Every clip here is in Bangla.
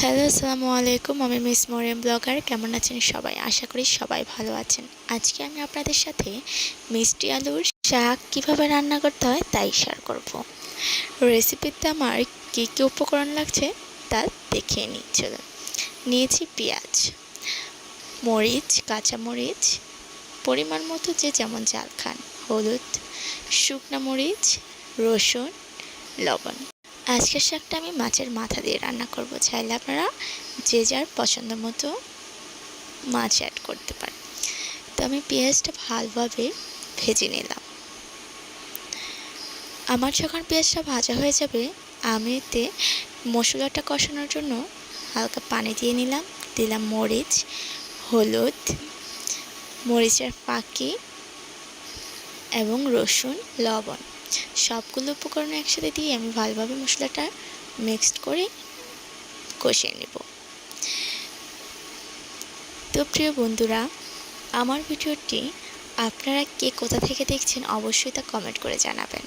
হ্যালো, আসসালামু আলাইকুম। আমি মিস মরিয়াম ব্লগার। কেমন আছেন সবাই? আশা করি সবাই ভালো আছেন। আজকে আমি আপনাদের সাথে মিষ্টি আলুর শাক কীভাবে রান্না করতে হয় তাই শেয়ার করব। রেসিপিতে আমার কী কী উপকরণ লাগছে তা দেখিয়ে নিই, চলুন। নিয়েছি পেঁয়াজ, মরিচ, কাঁচা মরিচ, পরিমাণ মতো যে যেমন জাল খান, হলুদ, শুকনা মরিচ, রসুন, লবণ। আজকের শাকটা আমি মাছের মাথা দিয়ে রান্না করব। চাইলে আপনারা যে যার পছন্দ মতো মাছ অ্যাড করতে পারেন। তো আমি পেঁয়াজটা ভালোভাবে ভেজে নিলাম। আমার যখন পেঁয়াজটা ভাজা হয়ে যাবে, আমি এতে মশলাটা কষানোর জন্য হালকা পানি দিয়ে নিলাম। দিলাম মরিচ, হলুদ, মরিচের পাখি এবং রসুন, লবণ। সবগুলো উপকরণ একসাথে দিয়ে আমি ভালোভাবে মশলাটা মিক্সড করে কষিয়ে নেব। তো প্রিয় বন্ধুরা, আমার ভিডিওটি আপনারা কে কোথা থেকে দেখছেন অবশ্যই তা কমেন্ট করে জানাবেন।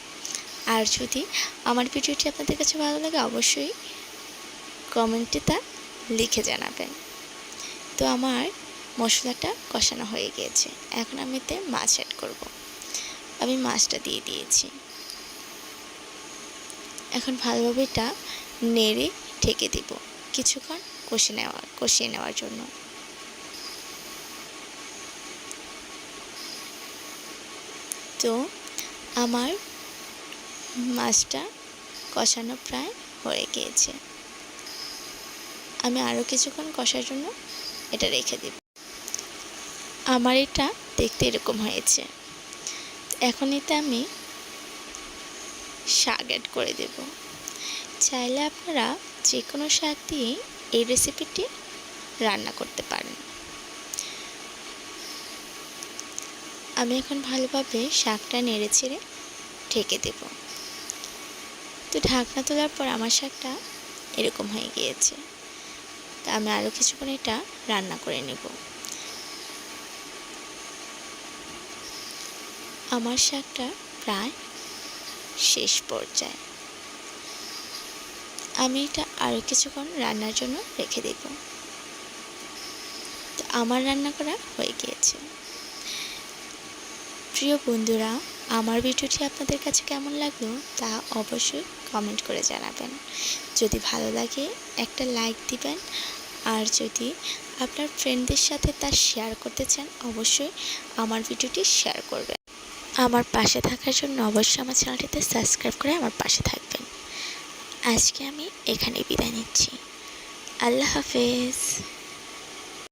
আর যদি আমার ভিডিওটি আপনাদের কাছে ভালো লাগে, অবশ্যই কমেন্টে তা লিখে জানাবেন। তো আমার মশলাটা কষানো হয়ে গিয়েছে। এখন আমি এতে মাছ অ্যাড করব। আমি মাছটা দিয়ে দিয়েছি। এখন ভালোভাবে এটা নেড়ে ঢেকে দেব কিছুক্ষণ কষে নেওয়া, কষিয়ে নেওয়ার জন্য। তো আমার মাছটা কষানো প্রায় হয়ে গিয়েছে। আমি আরও কিছুক্ষণ কষার জন্য এটা রেখে দেব। আমার এটা দেখতে এরকম হয়েছে। এখন এতে আমি শাক অ্যাড করে দেব। চাইলে আপনারা যে কোনো শাক দিয়ে এই রেসিপিটি রান্না করতে পারেন। আমি এখন ভালোভাবে শাকটা নেড়ে ছেড়ে ঢেকে দেব। তো ঢাকনা তোলার পর আমার শাকটা এরকম হয়ে গিয়েছে। তা আমি আরও কিছুক্ষণ এটা রান্না করে নেব। আমার শাকটা প্রায় শেষ পর্যায়ে। আমি এটা আরও কিছুক্ষণ রান্নার জন্য রেখে দেব। তো আমার রান্না করা হয়ে গিয়েছে। প্রিয় বন্ধুরা, আমার ভিডিওটি আপনাদের কাছে কেমন লাগল তা অবশ্যই কমেন্ট করে জানাবেন। যদি ভালো লাগে, একটা লাইক দিবেন। আর যদি আপনার ফ্রেন্ডদের সাথে তা শেয়ার করতে চান, অবশ্যই আমার ভিডিওটি শেয়ার করবেন। আমার পাশে থাকার জন্য অবশ্যই আমার চ্যানেলটিতে সাবস্ক্রাইব করে আমার পাশে থাকবেন। আজকে আমি এখানে বিদায় নিচ্ছি। আল্লাহ হাফেজ।